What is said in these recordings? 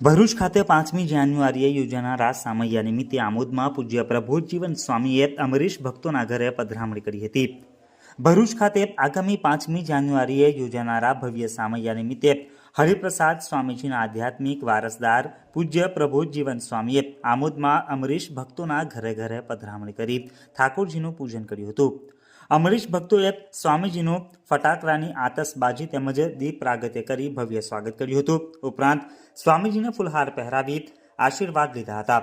ભરૂચ ખાતે પાંચમી જાન્યુઆરીએ યોજાનારા સામૈયા નિમિત્તે આમોદમાં પૂજ્ય પ્રભુજીવન સ્વામીએ અમરીશ ભક્તોના ઘરે પધરામણી કરી હતી. ભરૂચ ખાતે આગામી પાંચમી જાન્યુઆરીએ યોજાનારા ભવ્ય સામૈયા નિમિત્તે હરિપ્રસાદ સ્વામીજીના આધ્યાત્મિક વારસદાર પૂજ્ય પ્રબોધજીવન સ્વામીએ આમોદમાં અમરીશ ભક્તોના ઘરે ઘરે પધરામણી કરી ઠાકોરજીનું પૂજન કર્યું હતું. અમરીશ ભક્તોએ સ્વામીજીનું ફટાકડાની આતશબાજી તેમજ દીપ પ્રાગત્ય કરી ભવ્ય સ્વાગત કર્યું હતું. ઉપરાંત સ્વામીજીને ફુલહાર પહેરાવી આશીર્વાદ લીધા હતા.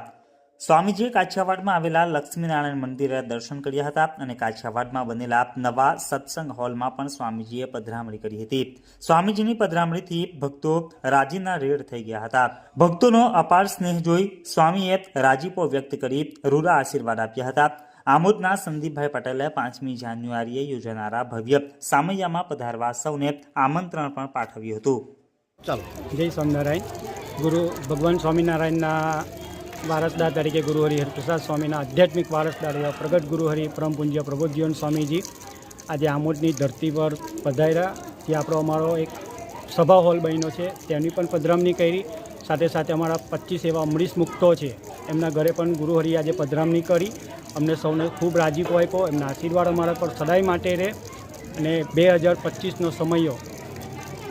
સ્વામીજીએ કાછિયાવાડમાં આવેલા લક્ષ્મીનારાયણ મંદિરે દર્શન કર્યા હતા અને કાછિયાવાડમાં બનેલા નવા સત્સંગ હોલમાં પણ સ્વામીજીએ પધરામણી કરી હતી. સ્વામીજીની પધરામણીથી ભક્તો રાજીના રેડ થઈ ગયા હતા. ભક્તોનો અપાર સ્નેહ જોઈ સ્વામીએ રાજીપો વ્યક્ત કરી રૂરા આશીર્વાદ આપ્યા હતા. આમોદના સંદીપભાઈ પટેલે પાંચમી જાન્યુઆરીએ યોજાનારા ભવ્ય સામૈયામાં પધારવા સૌને આમંત્રણ પણ પાઠવ્યું હતું. ચાલો. જય સ્વામિનારાયણ. ગુરુ ભગવાન સ્વામિનારાયણના વારસદાર તરીકે ગુરુ હરિહરપ્રસાદ સ્વામીના આધ્યાત્મિક વારસદાર એવા પ્રગટ ગુરુ હરિ પરમ પૂજ્ય પ્રબોધજીવન સ્વામીજી આજે આમોદની ધરતી પર પધાર્યા. જે આપણો અમારો એક સભા હોલ બન્યો છે તેની પણ પધરામણી કરી. સાથે સાથે અમારા પચીસ એવા અમરીશ મુક્તો છે. એમના ઘરે પણ ગુરુહરિ આજે પધરામણી કરી. અમને સૌને ખૂબ રાજીપો આપ્યો. એમના આશીર્વાદ અમારા પર સદાય માટે રહે. અને બે હજાર પચીસનો સમયો,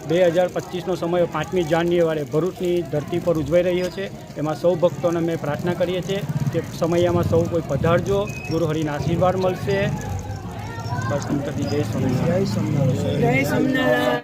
બે હજાર પચીસનો સમય પાંચમી જાન્યુઆરી ભરૂચની ધરતી પર ઉજવાઈ રહ્યો છે. એમાં સૌ ભક્તોને અમે પ્રાર્થના કરીએ છીએ કે સમયમાં સૌ કોઈ પધારજો. ગુરુહરિના આશીર્વાદ મળશે. બસ અંતરથી જય સ્વામિનારાયણ. જય સ્વામિનારાયણ.